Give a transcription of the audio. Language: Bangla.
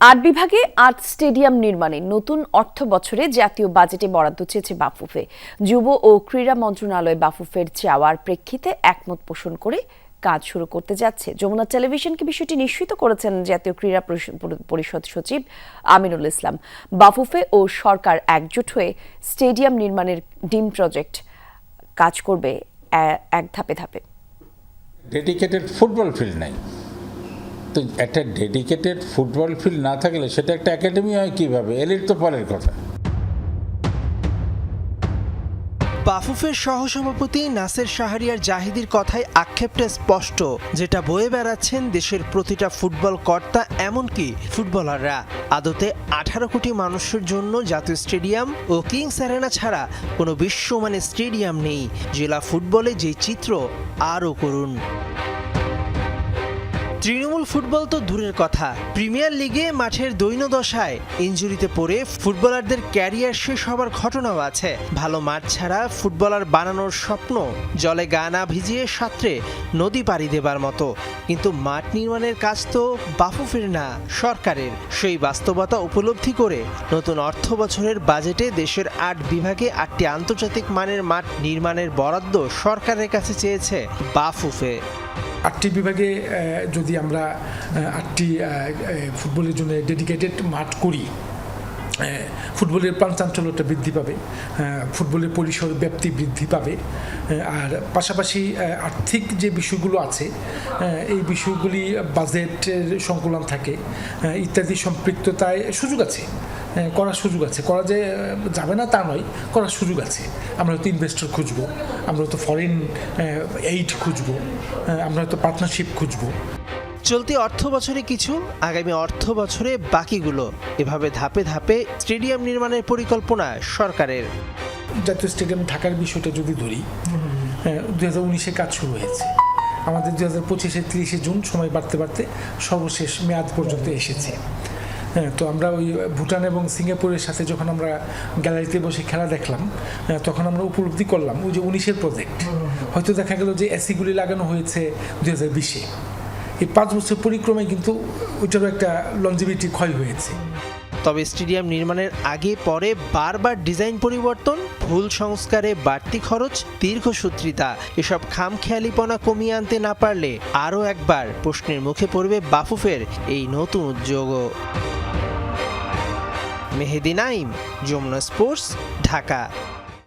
আট বিভাগে আট স্টেডিয়াম নির্মাণে নতুন অর্থ বছরে জাতীয় বাজেটে বরাদ্দ চেয়েছে বাফুফে। যুব ও ক্রীড়া মন্ত্রণালয় বাফুফের চাওয়ার প্রেক্ষিতে একমত পোষণ করে কাজ শুরু করতে যাচ্ছে। যমুনা টেলিভিশনকে বিষয়টি নিশ্চিত করেছেন জাতীয় ক্রীড়া পরিষদ সচিব আমিনুল ইসলাম। বাফুফে ও সরকার একজোট হয়ে স্টেডিয়াম নির্মাণের ডিম প্রজেক্ট কাজ করবে এক ধাপে ধাপে। ডেডিকেটেড ফুটবল ফিল্ড নাই। তো একটা ডেডিকেটেড ফুটবল ফিল্ড না থাকলে সেটা একটা একাডেমি হয় কীভাবে? এলির তো পরের কথা। বাফুফের সহসভাপতি নাসের শাহরিয়ার জাহিদির কথায় আক্ষেপটা স্পষ্ট, যেটা বয়ে বেড়াচ্ছেন দেশের প্রতিটা ফুটবল কর্তা এমনকি ফুটবলাররা। আদতে আঠারো কোটি মানুষের জন্য জাতীয় স্টেডিয়াম ও কিংস অ্যারেনা ছাড়া কোনো বিশ্বমানের স্টেডিয়াম নেই। জেলা ফুটবলে যে চিত্র আরও করুন। তৃণমূল ফুটবল তো দূরের কথা। প্রিমিয়ার লিগে মাঠের দৈনদশায় ইঞ্জুরিতে পড়ে ফুটবলারদের ক্যারিয়ার শেষ হবার ঘটনাও আছে। ভালো মাঠ ছাড়া ফুটবলার বানানোর স্বপ্ন, জলে গা না ভিজিয়ে সাঁতরে নদী পাড়ি দেবার মতো। কিন্তু মাঠ নির্মাণের কাজ তো বাফুফের না, সরকারের। সেই বাস্তবতা উপলব্ধি করে নতুন অর্থ বছরের বাজেটে দেশের আট বিভাগে আটটি আন্তর্জাতিক মানের মাঠ নির্মাণের বরাদ্দ সরকারের কাছে চেয়েছে বাফুফে। আটটি বিভাগে যদি আমরা আটটি ফুটবলের জন্য ডেডিকেটেড মাঠ করি ফুটবলের প্রাণচাঞ্চল্যতা বৃদ্ধি পাবে ফুটবলের পরিসর ব্যাপ্তি বৃদ্ধি পাবে আর পাশাপাশি আর্থিক যে বিষয়গুলো আছে এই বিষয়গুলি, বাজেটের সংকলন থাকে ইত্যাদি সম্পৃক্ততায় সুযোগ আছে। করার সুযোগ আছে। করা যে যাবে না তা নয় করার সুযোগ আছে। আমরা হয়তো ইনভেস্টর খুঁজবো আমরা হয়তো ফরেন এইড খুঁজবো আমরা হয়তো পার্টনারশিপ খুঁজবো। চলতি অর্থ বছরে কিছু আগামী অর্থ বছরে বাকিগুলো। এভাবে ধাপে ধাপে স্টেডিয়াম নির্মাণের পরিকল্পনা সরকারের। জাতীয় স্টেডিয়াম ঢাকার বিষয়টা যদি ধরি দু হাজার উনিশে কাজ শুরু হয়েছে। আমাদের দু হাজার পঁচিশে তিরিশে জুন সময় বাড়তে বাড়তে সর্বশেষ মেয়াদ পর্যন্ত এসেছে। হ্যাঁ, তো আমরা ওই ভুটান এবং সিঙ্গাপুরের সাথে যখন আমরা গ্যালারিতে বসে খেলা দেখলাম হ্যাঁ, তখন আমরা উপলব্ধি করলাম ওই যে উনিশের প্রজেক্ট হয়তো দেখা গেল যে এসিগুলি লাগানো হয়েছে দু হাজার বিশে। এই পাঁচ বছর পরিক্রমায় কিন্তু ওইটারও একটা লঞ্জিভিটি ক্ষয় হয়েছে। তবে স্টেডিয়াম নির্মাণের আগে পরে বারবার ডিজাইন পরিবর্তন ভুল সংস্কারে বাড়তি খরচ দীর্ঘসূত্রিতা এসব খামখেয়ালিপনা কমিয়ে আনতে না পারলে আরও একবার প্রশ্নের মুখে পড়বে বাফুফের এই নতুন উদ্যোগও। মেহেদি নাইম যমুনা স্পোর্টস ঢাকা।